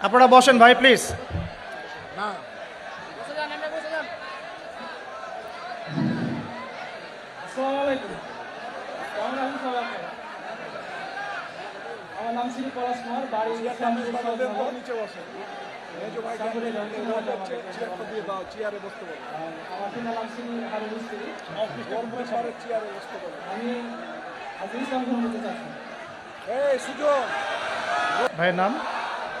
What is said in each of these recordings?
আপনারা বসেন ভাই প্লিজ? আমার নাম শ্রী পলাশ কুমার বাড়ি গ্রহণ করতে ভাইয়ের নাম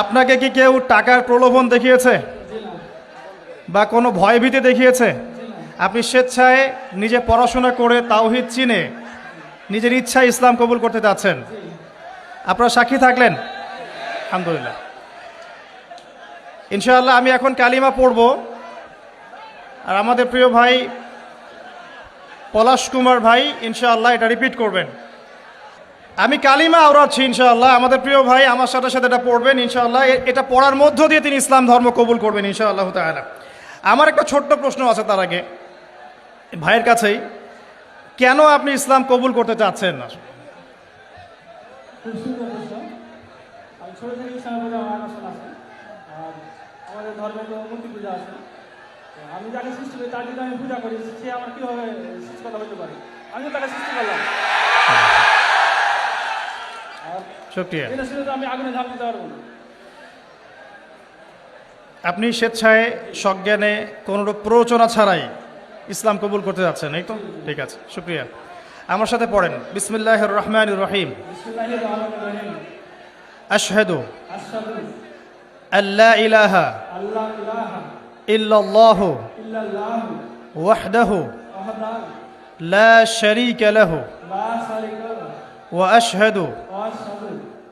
আপনাকে কি কেউ টাকার প্রলোভন দেখিয়েছে? বা কোনো ভয়ভীতি দেখিয়েছে? আপনি স্বেচ্ছায় নিজে পড়াশোনা করে তাওহিদ চিনে নিজের ইচ্ছায় ইসলাম কবুল করতে চাচ্ছেন। আপনারা সাক্ষী থাকলেন? আলহামদুলিল্লাহ। ইনশাআল্লাহ আমি এখন কালিমা পড়ব। আর আমাদের প্রিয় ভাই পলাশ কুমার ভাই, ইনশাআল্লাহ এটা রিপিট করবেন। আমি কালিমা আওড়াচ্ছি ইনশাআল্লাহ। আমাদের প্রিয় ভাই আমার সাথে সাথে এটা পড়বেন, ইনশাআল্লাহ। এটা পড়ার মধ্য দিয়ে তিনি ইসলাম ধর্ম কবুল করবেন, ইনশাআল্লাহ তাআলা। আমার একটা ছোট্ট প্রশ্ন আছে তার আগে। ভাইয়ের কাছেই, কেন আপনি ইসলাম কবুল করতে চাচ্ছেন না? আমি ছোট থেকে ইসলামের প্রতি আমার আকর্ষণ আছে আর আমাদের ধর্মে তো মূর্তি পূজা আছে আমি যাকে সৃষ্টি করি, তার যদি আমি পূজা করি, সে আমার কীভাবে সৃষ্টিকতা হতে পারে? আমি তাকে সৃষ্টি করলাম। শুক্রিয়া জেনে শুনে তো আমি আগুনে ঝাঁপ দিতে পারব না। আপনি স্বেচ্ছায় সজ্ঞানে কোনোরূপ প্ররোচনা ছাড়াই ইসলাম কবুল করতে যাচ্ছেন এই তো? ঠিক আছে শুক্রিয়া। আমার সাথে পড়েন। বিসমিল্লাহ রহমান রহিম। বিসমিল্লাহির রহমানির রহিম। আশহাদু আশহাদু আল্লাহ ইলাহা আল্লাহ ইলাহা ইল্লাল্লাহ ইল্লাল্লাহু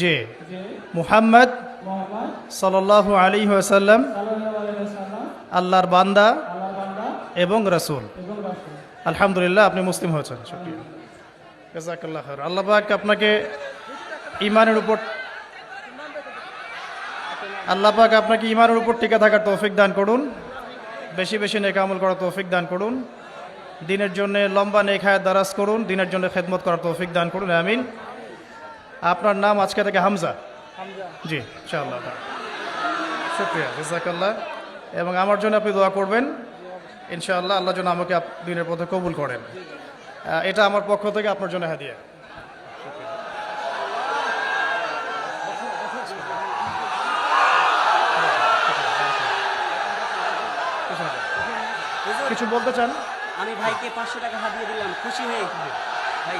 যে মুহাম্মদ সাল্লাল্লাহু আলী ওয়াসাল্লাম আল্লাহর বান্দা এবং রাসূল। আলহামদুলিল্লাহ, আপনি মুসলিম হয়েছেন জাজাকাল্লাহ খায়র। আল্লাহ আপনাকে ইমানের উপর আল্লাহ পাক আপনাকে ইমানের উপর টিকে থাকার তৌফিক দান করুন। বেশি বেশি নেক আমল করার তৌফিক দান করুন। দিনের জন্য লম্বা হায়াত দারাজ করুন। দিনের জন্য খেদমত করার তৌফিক দান করুন। আমিন। আপনার নাম আজকে থেকে হামজা? জি ইনশাআল্লাহ। শুক্রিয়া জাজাকাল্লাহ। এবং আমার জন্য আপনি দোয়া করবেন। ইনশাআল্লাহ আল্লাহ যেন আমাকে দিনের পথে কবুল করেন। এটা আমার পক্ষ থেকে আপনার জন্য হাদিয়া। কিছু বলতে চান? আমি ভাইকে পাঁচশো টাকা হাতিয়ে দিলাম খুশি হয়ে। ভাই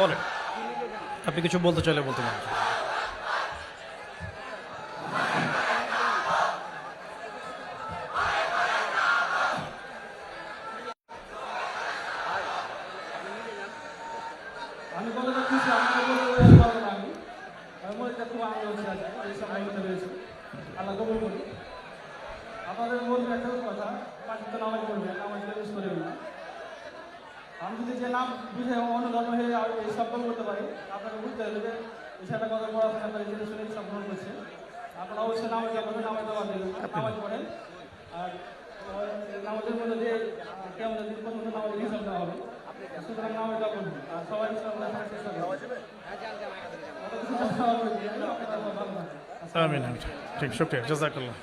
বলেন। আপনি কিছু বলতে চাইলে বলতে পারেন। আমি বলে যাচ্ছি আমি। বলতে পারব না মধ্যে একটা কথা নামাজ পড়বেন, নামাজ মিস করবেন না আমি যদি যে নাম বুঝে অন্য ধর্ম হয়ে আর এই শব্দ করতে পারি আপনাকে বুঝতে হবে যে বিষয়টা কত পড়াশোনা করে জেনে শুনে সব গ্রহণ করছে। আপনারা অবশ্যই নামাজ করবেন নামাজ নামাজ পড়েন। আর নামাজের মধ্যে যে কেমন দিন পর্যন্ত নামাজ হিসাব দেওয়া হবে। সুতরাং নামাজ করবেন আর সবাই ঠিক শুক্রিয়া। জাজাকাল্লাহ।